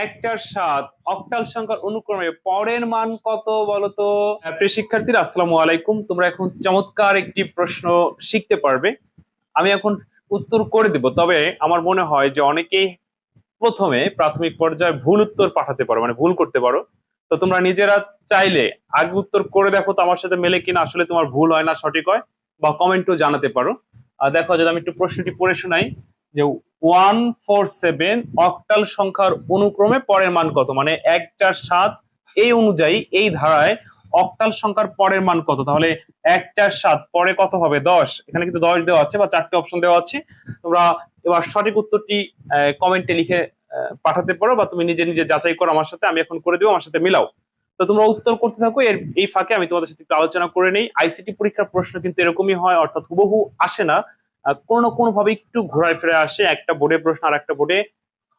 এক চার সাত অক্টাল সংখ্যার অনুক্রমে পরের মান কত বলতো? হ্যাঁ, প্রিয় শিক্ষার্থীরা আসসালামু আলাইকুম। তোমরা এখন চমৎকার একটি প্রশ্ন শিখতে পারবে। আমি এখন উত্তর করে দিব। তবে আমার মনে হয় যে অনেকেই প্রথমে প্রাথমিক পর্যায়ে ভুল উত্তর পাঠাতে পারো মানে ভুল করতে পারো। তো তোমরা নিজেরা চাইলে আগে উত্তর করে দেখো তো আমার সাথে মেলে কিনা আসলে তোমার ভুল হয় না সঠিক হয় বা কমেন্টও জানাতে পারো। আর দেখো যদি আমি একটু প্রশ্নটি পড়ে শোনাই যে ওয়ান ফোর সেভেন অক্টাল সংখ্যার অনুক্রমে পরের মান কত? মানে এক চার সাত, এই অনুযায়ী এই ধারায় অক্টাল সংখ্যার পরের মান কত? তাহলে এক চার সাত, পরে কত হবে? দশ। এখানে কিন্তু দশ দেওয়া আছে বা চারটে অপশন দেওয়া আছে। তোমরা এবার সঠিক উত্তরটি কমেন্টে লিখে পাঠাতে পারো বা তুমি নিজে নিজে যাচাই করো আমার সাথে, আমি এখন করে দেবো, আমার সাথে মিলাও। তো তোমরা উত্তর করতে থাকো, এর, এই ফাঁকে আমি তোমাদের সাথে একটু আলোচনা করে নেই। আইসিটি পরীক্ষার প্রশ্ন কিন্তু এরকমই হয়, অর্থাৎ হুবহু আসে না। কোনো কোনো ভাবে একটু ঘোরায় ফিরে আসে, একটা বোর্ডে প্রশ্ন আর একটা বোর্ডে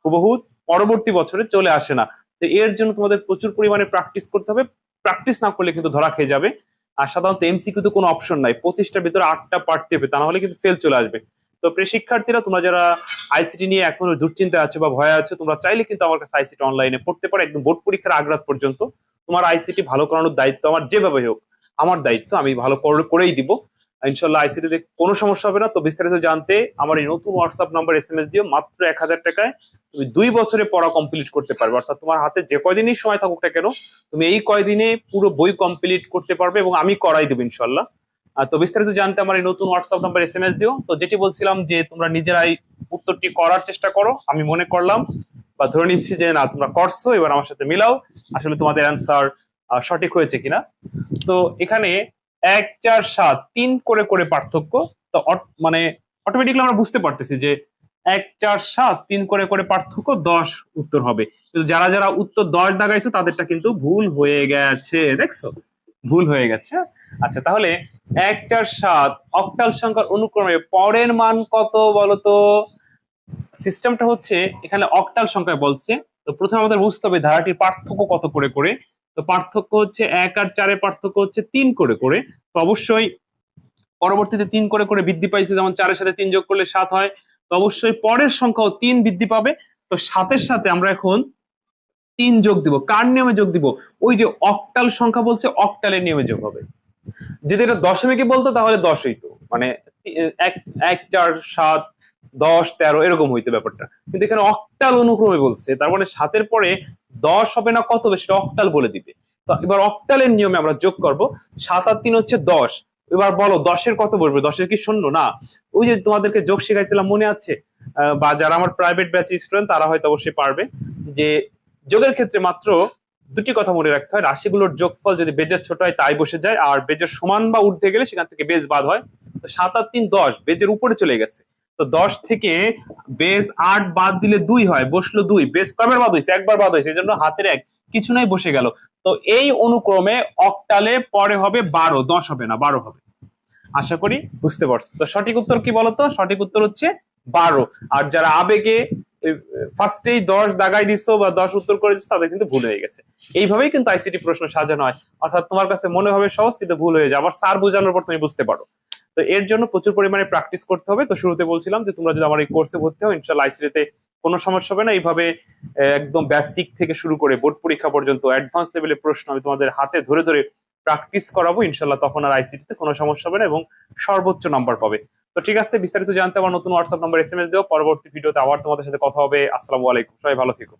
হুবহু পরবর্তী বছরে চলে আসে না। তো এর জন্য তোমাদের প্রচুর পরিমাণে প্র্যাকটিস করতে হবে। প্র্যাকটিস না করলে কিন্তু ধরা খেয়ে যাবে। আর সাধারণত এমসিকিউ তো কোনো অপশন নাই। পঁচিশটার ভিতরে আটটা পারতে হবে তা না হলে কিন্তু ফেল চলে আসবে। তো প্রিয় শিক্ষার্থীরা, তোমরা যারা আইসিটি নিয়ে এখনও দুশ্চিন্তায় আছে বা ভয় আছে, তোমরা চাইলে কিন্তু আমার কাছে আইসিটি অনলাইনে পড়তে পারো। একদম বোর্ড পরীক্ষার আগ্রাত পর্যন্ত। তোমার আইসিটি ভালো করানোর দায়িত্ব আমার যেভাবে হোক, আমার দায়িত্ব। আমি ভালো করে- করেই দিব। ইনশাল্লাহ আইসিটিতে কোনো সমস্যা হবে না। তো বিস্তারিত জানতে আমার এই নতুন WhatsApp number S M S দিও, মাত্র এক হাজার টাকায় তুমি দুই বছরে পড়া কমপ্লিট করতে পারবে। অর্থাৎ তোমার হাতে যে কয়দিনই সময় থাকুক না কেন, তুমি এই কয়দিনে পুরো বই কমপ্লিট করতে পারবে এবং আমি করাই দেবো ইনশাল্লাহ তো বিস্তারিত জানতে আমার এই নতুন WhatsApp number S M S দিও। তো যেটি বলছিলাম যে তোমরা নিজেরাই উত্তরটি করার চেষ্টা করো, আমি মনে করলাম বা ধরে নিচ্ছি যে না, তোমরা করছ, এবার আমার সাথে মিলাও। আসলে তোমাদের অ্যান্সার সঠিক হয়েছে কিনা। তো এখানে এক, চার, সাত, তিন করে করে পার্থক্য। তো মানে অটোমেটিকলি আমরা বুঝতে পারতেছি যে এক, চার, সাত, তিন করে করে পার্থক্য, দশ উত্তর হবে। কিন্তু যারা যারা উত্তর দশ দাগাইছো তাদেরটা কিন্তু ভুল হয়ে গেছে, দেখছ? ভুল হয়ে গেছে। আচ্ছা তাহলে এক, চার, সাত, অক্টাল সংখ্যার অনুক্রমে পরের মান কত বলতো? সিস্টেমটা হচ্ছে, এখানে অক্টাল সংখ্যায় বলছে। তো প্রথমে আমাদের বুঝতে হবে ধারাটির পার্থক্য কত করে করে। তো পার্থক্য হচ্ছে এক আর চারের পার্থক্য হচ্ছে তিন করে করে। তো অবশ্যই পরবর্তীতে তিন করে করে বৃদ্ধি পাইছে, যেমন চারের সাথে তিন যোগ করলে সাত হয়। তো অবশ্যই পরের সংখ্যাও তিন বৃদ্ধি পাবে। তো সাতের সাথে আমরা এখন তিন যোগ দিব। কার নিয়মে যোগ দিব? ওই যে অক্টাল সংখ্যা বলছে, অক্টালের নিয়মে যোগ হবে। যদি এটা দশমিকে বলতো, তাহলে দশ হইতো। মানে এক এক, চার, সাত, দশ, তেরো, এরকম হইতো ব্যাপারটা। কিন্তু এখানে অক্টাল অনুক্রমে বলছে, তার মানে সাতের পরে দশ হবে না কত হবে সেটা অক্টাল বলে দিবে। তো এবার অক্টালের নিয়মে আমরা যোগ করব। সাত আর তিন হচ্ছে দশ। এবার বলো, দশের কত বলবে দশের কি শূন্য? না। ওই যে তোমাদেরকে যোগ শেখাইছিলাম, মনে আছে? বা যারা আমার প্রাইভেট ব্যাচ স্টুডেন্ট তারা হয়তো অবশ্যই পারবে যে যোগের ক্ষেত্রে মাত্র দুটি কথা মনে রাখতে হয়। রাশিগুলোর যোগফল যদি বেজের ছোট হয়, তাই বসে যায়। আর বেজের সমান বা উঠতে গেলে সেখান থেকে বেজ বাদ হয়। তো সাত আর তিন দশ, বেজের উপরে চলে গেছে। তো দশ থেকে বেজ আট বাদ দিলে দুই হয়, বসল দুই। বেজ কবার বাদ হয়েছে? একবার বাদ হয়েছে এই জন্য হাতের এক। কিছু নাই, বসে গেল। তো এই অনুক্রমে অক্টালে পরে হবে বারো, দশ হবে না, বারো হবে। আশা করি বুঝতে পারছ। তো সঠিক উত্তর কি বলতো? সঠিক উত্তর হচ্ছে বারো। আর যারা আবেগে ফার্স্টেই দশ দাগাই দিছো বা দশ উত্তর করে দিচ্ছ তাদের কিন্তু ভুল হয়ে গেছে। এইভাবেই কিন্তু আইসিটি প্রশ্ন সাজানো হয়। অর্থাৎ তোমার কাছে মনে হবে সহজ, কিন্তু ভুল হয়ে যায়। আবার স্যার বোঝানোর পর তুমি বুঝতে পারো। তো এর জন্য প্রচুর পরিমাণে প্র্যাকটিস করতে হবে। তো শুরুতে বলছিলাম যে, তোমরা যদি আমার এই কোর্সে ভর্তি হও ইনশাল্লাহ আইসিটিতে কোনো সমস্যা হবে না। এইভাবে একদম বেসিক থেকে শুরু করে বোর্ড পরীক্ষা পর্যন্ত অ্যাডভান্স লেভেলের প্রশ্ন আমি তোমাদের হাতে ধরে ধরে প্র্যাকটিস করাবো ইনশাল্লাহ তখন আর আইসিটিতে কোনো সমস্যা হবে না এবং সর্বোচ্চ নাম্বার পাবে। তো ঠিক আছে, বিস্তারিত জানতে আমার নতুন WhatsApp number S M S দিও। পরবর্তী ভিডিওতে আবার তোমাদের সাথে কথা হবে। আসসালামু আলাইকুম। সবাই ভালো থেকো।